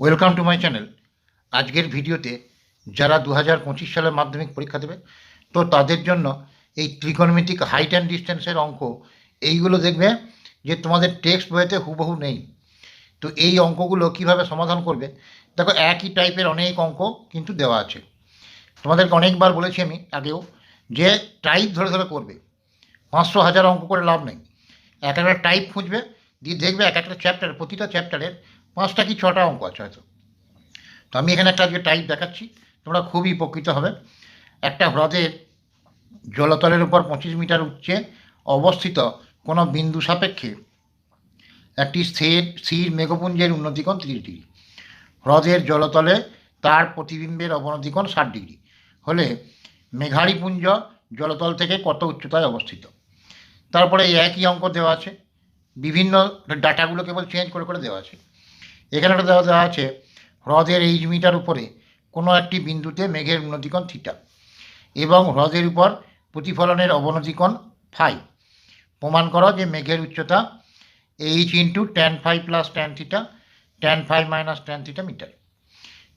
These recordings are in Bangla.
ওয়েলকাম টু মাই চ্যানেল আজকের ভিডিওতে যারা দু হাজার পঁচিশ সালের মাধ্যমিক পরীক্ষা দেবে, তো তাদের জন্য এই ত্রিকোণমিতিক হাইট অ্যান্ড ডিস্টেন্সের অঙ্ক, এইগুলো দেখবে যে তোমাদের টেক্সট বইতে হুবহু নেই। তো এই অঙ্কগুলো কীভাবে সমাধান করবে? দেখো, একই টাইপের অনেক অঙ্ক কিন্তু দেওয়া আছে। তোমাদেরকে অনেকবার বলেছি আমি আগেও যে টাইপ ধরে ধরে করবে, পাঁচশো হাজার অঙ্ক করে লাভ নেই। এক একটা টাইপ খুঁজবে, দিয়ে দেখবে এক একটা চ্যাপ্টার প্রতিটা চ্যাপ্টারের পাঁচটা কি ছটা অঙ্ক আছে হয়তো। তো আমি এখানে একটা আজকে টাইপ দেখাচ্ছি, তোমরা খুবই উপকৃত হবে। একটা হ্রদের জলতলের উপর পঁচিশ মিটার উচ্চে অবস্থিত কোনো বিন্দু সাপেক্ষে একটি স্থির স্থির মেঘপুঞ্জের উন্নতিকোণ তিরিশ ডিগ্রি। হ্রদের জলতলে তার প্রতিবিম্বের অবনতিকোণ ষাট ডিগ্রি। হলে মেঘাড়িপুঞ্জ জলতল থেকে কত উচ্চতায় অবস্থিত? তারপরে একই অঙ্ক দেওয়া আছে। বিভিন্ন ডাটাগুলো কেবল চেঞ্জ করে করে দেওয়া আছে। এখানে একটা দেওয়া দেওয়া আছে, হ্রদের এইচ মিটার উপরে কোনো একটি বিন্দুতে মেঘের উন্নতিকণ থিটা এবং হ্রদের উপর প্রতিফলনের অবনতিকণ ফাইভ প্রমাণ করো যে মেঘের উচ্চতা H into ten five plus ten theta ten five minus ten theta metre.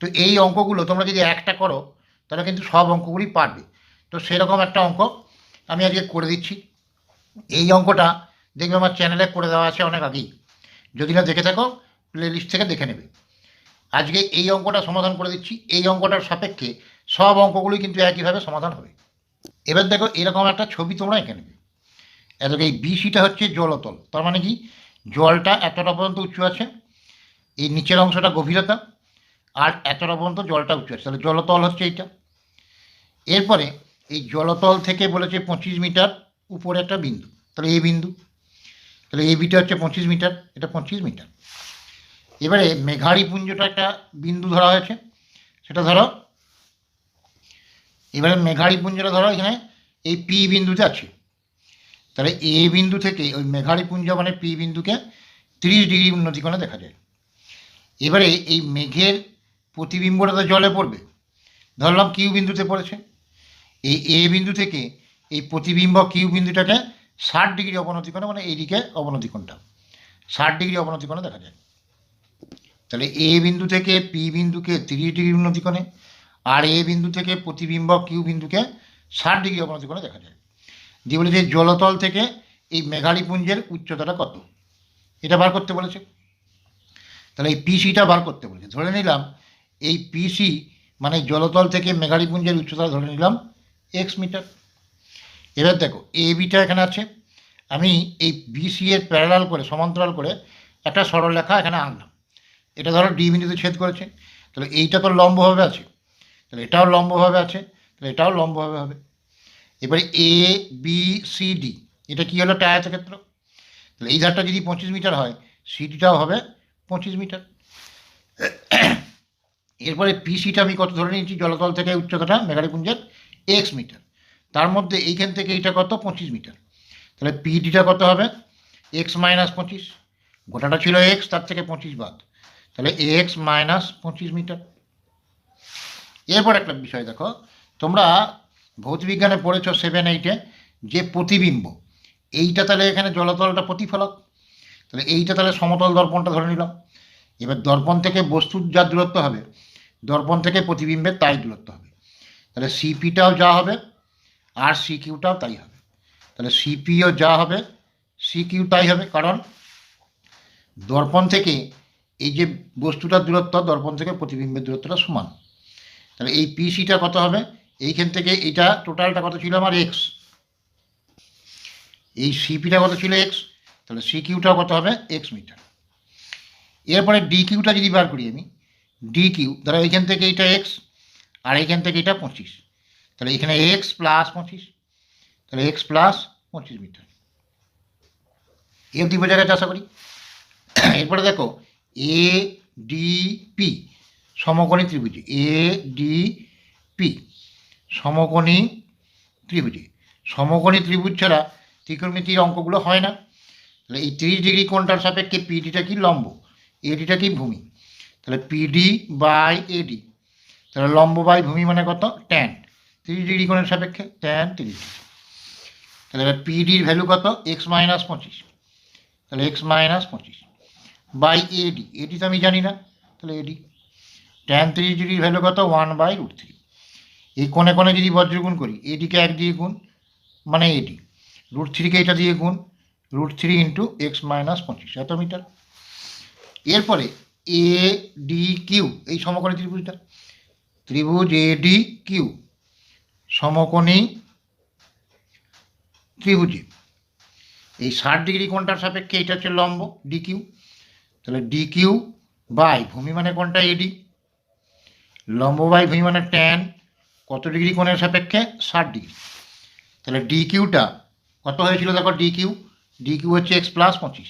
তো এই অঙ্কগুলো তোমরা যদি একটা করো, তাহলে কিন্তু সব অঙ্কগুলি পারবে। তো সেরকম একটা অঙ্ক আমি আজকে করে দিচ্ছি। এই অঙ্কটা দেখবে আমার চ্যানেলে করে দেওয়া আছে অনেক আগেই। যদি না দেখে থাকো প্লে লিস্ট থেকে দেখে নেবে। আজকে এই অঙ্কটা সমাধান করে দিচ্ছি। এই অঙ্কটার সাপেক্ষে সব অঙ্কগুলোই কিন্তু একইভাবে সমাধান হবে। এবার দেখো, এরকম একটা ছবি তোমরা এঁকে নেবে। এদিকে এই বিসিটা হচ্ছে জলতল তার মানে কি? জলটা এতটা পর্যন্ত উঁচু আছে, এই নিচের অংশটা গভীরতা, আর এতটা পর্যন্ত জলটা উঁচু আছে। তাহলে জলতল হচ্ছে এইটা। এরপরে এই জলতল থেকে বলেছে পঁচিশ মিটার উপরে একটা বিন্দু। তাহলে এই বিন্দু, তাহলে এই বিটা হচ্ছে পঁচিশ মিটার, এটা পঁচিশ মিটার। এবারে মেঘাড়ি পুঞ্জটা একটা বিন্দু ধরা হয়েছে, সেটা ধরো। এবারে মেঘাড়ি পুঞ্জটা ধরো, এখানে এই পি বিন্দুতে আছে। তাহলে এ বিন্দু থেকে ওই মেঘাড়ি পুঞ্জ মানে পি বিন্দুকে তিরিশ ডিগ্রি উন্নতিকোণে দেখা যায়। এবারে এই মেঘের প্রতিবিম্বটা তো জলে পড়বে। ধরলাম কিউ বিন্দুতে পড়েছে। এই এ বিন্দু থেকে এই প্রতিবিম্ব কিউ বিন্দুটাকে ষাট ডিগ্রি অবনতিকোণে মানে এইদিকে অবনতিকোণটা ষাট ডিগ্রি অবনতিকোণে দেখা যায়। তাহলে এ বিন্দু থেকে পি বিন্দুকে তিরিশ ডিগ্রি উন্নতিকোণে আর এ বিন্দু থেকে প্রতিবিম্ব কিউ বিন্দুকে ষাট ডিগ্রি অবনতিকোণে দেখা যায়। দিয়ে বলেছে জলতল থেকে এই মেঘালিপুঞ্জের উচ্চতাটা কত? এটা বার করতে বলেছে। তাহলে এই পিসিটা বার করতে বলেছে। ধরে নিলাম এই পিসি মানে জলতল থেকে মেঘালিপুঞ্জের উচ্চতা ধরে নিলাম এক্স মিটার। এবার দেখো এ বিটা এখানে আছে। আমি এই বিসি এর প্যারালাল করে, সমান্তরাল করে একটা সরলরেখা এখানে আনলাম। এটা ধরো ডি বিন্দুতে ছেদ করেছে, তাহলে এইটা তো লম্বভাবে আছে, তাহলে এটাও লম্বভাবে আছে, তাহলে এটাও লম্বভাবে হবে। এবারে এ বি সি ডি এটা কী হলো আয়তক্ষেত্র তাহলে এই ধারটা যদি পঁচিশ মিটার হয় সিডিটাও হবে পঁচিশ মিটার। এরপরে পিসিটা আমি কত ধরে নিয়েছি? জলতল থেকে উচ্চতাটা মেঘারিপুঞ্জের এক্স মিটার। তার মধ্যে এইখান থেকে এইটা কত? পঁচিশ মিটার। তাহলে পিডিটা কত হবে? এক্স মাইনাস পঁচিশ, গোটাটা ছিল এক্স তার থেকে পঁচিশ বাদ। তাহলে এক্স মাইনাস পঁচিশ মিটার। এরপর একটা বিষয় দেখো, তোমরা ভৌতবিজ্ঞানে পড়েছো সেভেন এইটে যে প্রতিবিম্ব, এইটা তাহলে এখানে জলতলটা প্রতিফলক। তাহলে এইটা তাহলে সমতল দর্পণটা ধরে নিলাম। এবার দর্পণ থেকে বস্তুর যা দূরত্ব হবে, দর্পণ থেকে প্রতিবিম্বের তাই দূরত্ব হবে। তাহলে সিপিটাও যা হবে, আর সিকিউটাও তাই হবে। তাহলে সিপিও যা হবে সিকিউ তাই হবে, কারণ দর্পণ থেকে এই যে বস্তুটার দূরত্ব দর্পণ থেকে প্রতিবিম্বের দূরত্বটা সমান। তাহলে এই পিসিটা কত হবে? এইখান থেকে এটা টোটালটা কত ছিল আমার এক্স? এই সিপিটা কত ছিল এক্স? তাহলে সি কিউটা কত হবে? X metre. এরপরে ডি কিউটা যদি বার করি আমি ডি কিউ ধরো এইখান থেকে এইটা এক্স আর এইখান থেকে এটা পঁচিশ। তাহলে এখানে এক্স প্লাস পঁচিশ, তাহলে এক্স প্লাস পঁচিশ মিটার। এই অবধি বোঝা গেছে আশা করি? এরপরে দেখো এ ডি পি সমকোণী ত্রিভুজ এ ডি পি সমকোণী ত্রিভুজ। সমকোণী ত্রিভুজ ছাড়া ত্রিকোণমিতির অঙ্কগুলো হয় না। তাহলে এই তিরিশ ডিগ্রি কোণটার সাপেক্ষে পিডিটা কি লম্ব? এডিটা কি ভূমি? তাহলে পিডি বাই এডি তাহলে লম্ব বাই ভূমি মানে কত? ট্যান তিরিশ ডিগ্রি কোণের সাপেক্ষে ট্যান তিরিশ ডিগ্রি। তাহলে পিডির ভ্যালু কত? এক্স মাইনাস পঁচিশ। তাহলে এক্স মাইনাস পঁচিশ। বাই এডি এডি তো আমি জানি না, তাহলে এডি ট্যান থ্রি ডিগ্রির ভ্যালু কত? ওয়ান বাই রুট থ্রি এই কোণে কোণে যদি বজ্রগুণ করি এডিকে এক দিয়ে গুণ মানে এডি রুট থ্রিকে এটা দিয়ে গুণ root three into X minus পঁচিশ এত মিটার এরপরে এ ডি কিউ এই সমকোণী ত্রিভুজটা। ত্রিভুজ এ ডি কিউ সমকোণী ত্রিভুজে। এই ষাট ডিগ্রি কোণটার সাপেক্ষে এটা হচ্ছে লম্ব ডি কিউ তাহলে ডি কিউ বাই ভূমি মানে কোনটা এডি লম্ব বাই ভূমি মানে ট্যান কত ডিগ্রি কোণের সাপেক্ষে? ষাট ডিগ্রি তাহলে ডি কিউটা কত হয়েছিল দেখো ডি কিউ ডি কিউ হচ্ছে এক্স প্লাস পঁচিশ।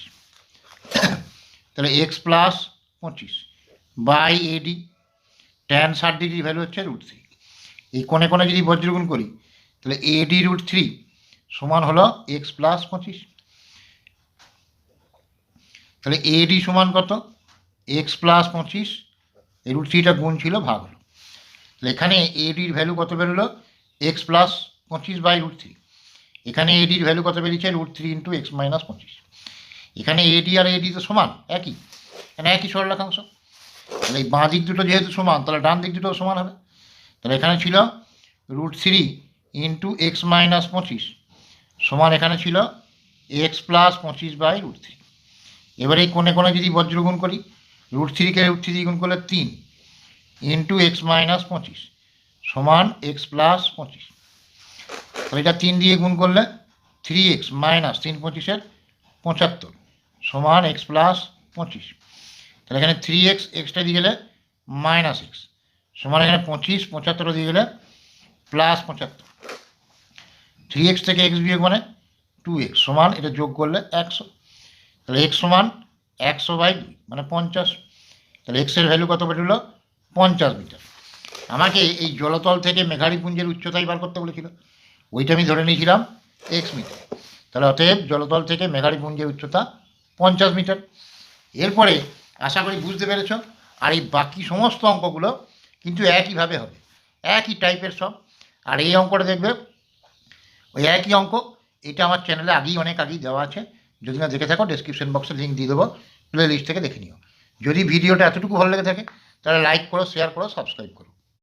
তাহলে এক্স প্লাস পঁচিশ বাই এডি ট্যান ষাট ডিগ্রি ভ্যালু হচ্ছে রুট থ্রি এই কোণে কোণে যদি বজ্রগুণ করি, তাহলে এডি রুট থ্রি সমান হলো এক্স প্লাস পঁচিশ। তাহলে এডি সমান কত? এক্স প্লাস পঁচিশ এই রুট থ্রিটা গুণ ছিল, ভাগ হলো। তাহলে এখানে এডির ভ্যালু কত বেরোলো? এক্স প্লাস পঁচিশ বাই রুট থ্রি এখানে এডির ভ্যালু কত বেরিয়েছে? Root three into X minus পঁচিশ। এখানে এডি আর এডি তো সমান, একই। এখানে একই সরলরেখাংশ। তাহলে এই বাঁ দিক দুটো যেহেতু সমান, তাহলে ডান দিক দুটো সমান হবে। তাহলে এখানে ছিল root three into X minus পঁচিশ। সমান এখানে ছিল এক্স প্লাস পঁচিশ বাই রুট থ্রি এবারে এই কোণে কোণে যদি বজ্রগুণ করি রুট থ্রিকে রুট থ্রি গুণ করলে তিন ইন্টু এক্স মাইনাস পঁচিশ, সমান এক্স প্লাস পঁচিশ। তাহলে এটা তিন দিয়ে গুণ করলে থ্রি এক্স মাইনাস তিন পঁচিশের পঁচাত্তর, সমান এক্স প্লাস পঁচিশ। তাহলে এখানে থ্রি এক্স এক্সটা দিয়ে গেলে মাইনাস এক্স সমান এখানে পঁচিশ, পঁচাত্তর দিয়ে গেলে প্লাস পঁচাত্তর। থ্রি এক্স থেকে এক্স বিয়োগ মানে টু এক্স সমান এটা যোগ করলে একশো। তাহলে এক্স সমান একশো বাই মানে পঞ্চাশ। তাহলে এক্সের ভ্যালু কত বেরোলো পঞ্চাশ মিটার। আমাকে এই জলতল থেকে মেঘাড়িপুঞ্জের উচ্চতাই বার করতে বলেছিল। ওইটা আমি ধরে নিয়েছিলাম এক্স মিটার। তাহলে অতএব জলতল থেকে মেঘাড়িপুঞ্জের উচ্চতা পঞ্চাশ মিটার। এরপরে আশা করি বুঝতে পেরেছ, আর এই বাকি সমস্ত অঙ্কগুলো কিন্তু একইভাবে হবে। একই টাইপের সব। আর এই অঙ্কটা দেখবে, ওই একই অঙ্ক, এটা আমার চ্যানেলে আগেই, অনেক আগেই দেওয়া আছে। যদি না দেখে থাকো ডেসক্রিপশন বক্সে লিঙ্ক দিয়ে দেবো প্লে লিস্ট থেকে দেখে নিও। যদি ভিডিওটা এতটুকু ভালো লেগে থাকে, তাহলে লাইক করো শেয়ার করো সাবস্ক্রাইব করো।